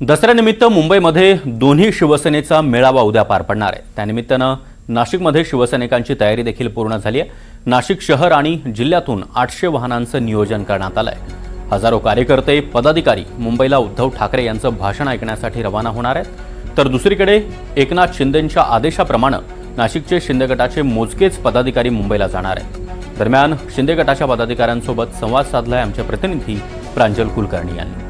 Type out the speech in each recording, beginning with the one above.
दसऱ्यानिमित्त मुंबईमध्ये दोन्ही शिवसेनेचा मेळावा उद्या पार पडणार आहे. त्यानिमित्तानं नाशिकमध्ये शिवसैनिकांची तयारी देखील पूर्ण झाली आहे. नाशिक शहर आणि जिल्ह्यातून आठशे वाहनांचं नियोजन करण्यात आलं आहे हजारो कार्यकर्ते पदाधिकारी मुंबईला उद्धव ठाकरे यांचं भाषण ऐकण्यासाठी रवाना होणार आहेत. तर दुसरीकडे एकनाथ शिंदेंच्या आदेशाप्रमाणे नाशिकचे शिंदे गटाचे मोजकेच पदाधिकारी मुंबईला जाणार आहेत. दरम्यान शिंदे गटाच्या पदाधिकाऱ्यांसोबत संवाद साधलाय आमचे प्रतिनिधी प्रांजल कुलकर्णी यांनी.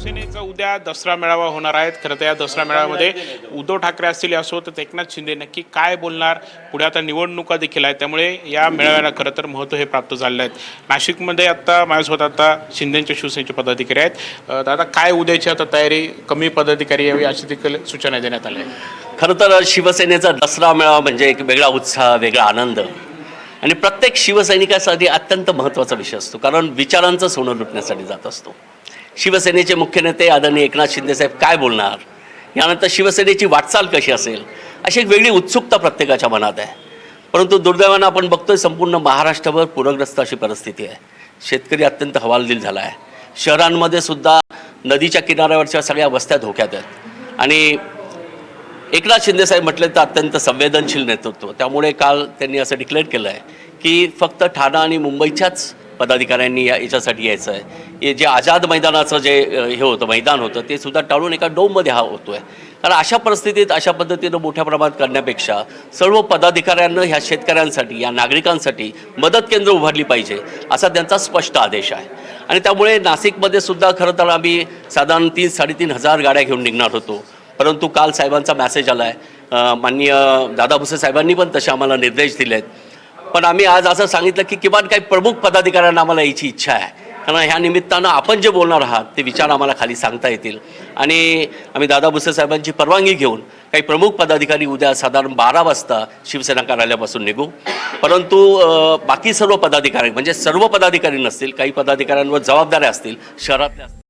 शिवसेनेचा उद्या दसरा मेळावा होणार आहेत खरं तर या दसरा मेळाव्यामध्ये उद्धव ठाकरे असतील असो तर एकनाथ शिंदे नक्की काय बोलणार? पुढे आता निवडणुका देखील आहेत. त्यामुळे या मेळाव्याला खरं तर महत्त्व हे प्राप्त झालेलं आहे. नाशिकमध्ये आत्ता माझ्यासोबत आता शिंदेच्या शिवसेनेचे पदाधिकारी आहेत. आता काय उद्याची आता तयारी? कमी पदाधिकारी यावी अशी देखील सूचना देण्यात आल्या आहेत खरं तर शिवसेनेचा दसरा मेळावा म्हणजे एक वेगळा उत्साह वेगळा आनंद. आणि प्रत्येक शिवसैनिकासाठी अत्यंत महत्त्वाचा विषय असतो. कारण विचारांचं सोनं लुटण्यासाठी जात असतो. शिवसेनेचे मुख्य नेते आदरणीय एकनाथ शिंदेसाहेब काय बोलणार? यानंतर शिवसेनेची वाटचाल कशी असेल? अशी एक वेगळी उत्सुकता प्रत्येकाच्या मनात आहे. परंतु दुर्दैवानं आपण बघतोय संपूर्ण महाराष्ट्रभर पूरग्रस्त अशी परिस्थिती आहे. शेतकरी अत्यंत हवालदिल झाला आहे. शहरांमध्ये सुद्धा नदीच्या किनाऱ्यावरच्या सगळ्या वस्त्या धोक्यात आहेत. आणि एकनाथ शिंदेसाहेब म्हटले तर अत्यंत संवेदनशील नेतृत्व. त्यामुळे काल त्यांनी असं डिक्लेअर केलं आहे की फक्त ठाणा आणि मुंबईच्याच पदाधिकाऱ्यांनी या याच्यासाठी यायचं आहे. हे जे आझाद मैदानाचं जे हे होतं मैदान होतं ते सुद्धा टाळून एका डोममध्ये हा होतो आहे कारण अशा परिस्थितीत अशा पद्धतीनं मोठ्या प्रमाणात करण्यापेक्षा सर्व पदाधिकाऱ्यांना ह्या शेतकऱ्यांसाठी या नागरिकांसाठी मदत केंद्र उभारली पाहिजे असा त्यांचा स्पष्ट आदेश आहे. आणि त्यामुळे नाशिकमध्ये सुद्धा खरं तर आम्ही साधारण तीन साडेतीन हजार गाड्या घेऊन निघणार होतो. परंतु काल साहेबांचा मेसेज आला आहे माननीय दादा भुसे साहेबांनी पण तसे आम्हाला निर्देश दिले आहेत पण आम्ही आज असं सांगितलं की किमान काही प्रमुख पदाधिकाऱ्यांना आम्हाला यायची इच्छा आहे. कारण ह्या निमित्तानं आपण जे बोलणार आहात ते विचार आम्हाला खाली सांगता येतील. आणि आम्ही दादा भुसे साहेबांची परवानगी घेऊन काही प्रमुख पदाधिकारी उद्या साधारण बारा वाजता शिवसेना कार्यालयापासून निघू. परंतु बाकी सर्व पदाधिकारी म्हणजे सर्व पदाधिकारी नसतील काही पदाधिकाऱ्यांवर जबाबदाऱ्या असतील शहरातल्या असतील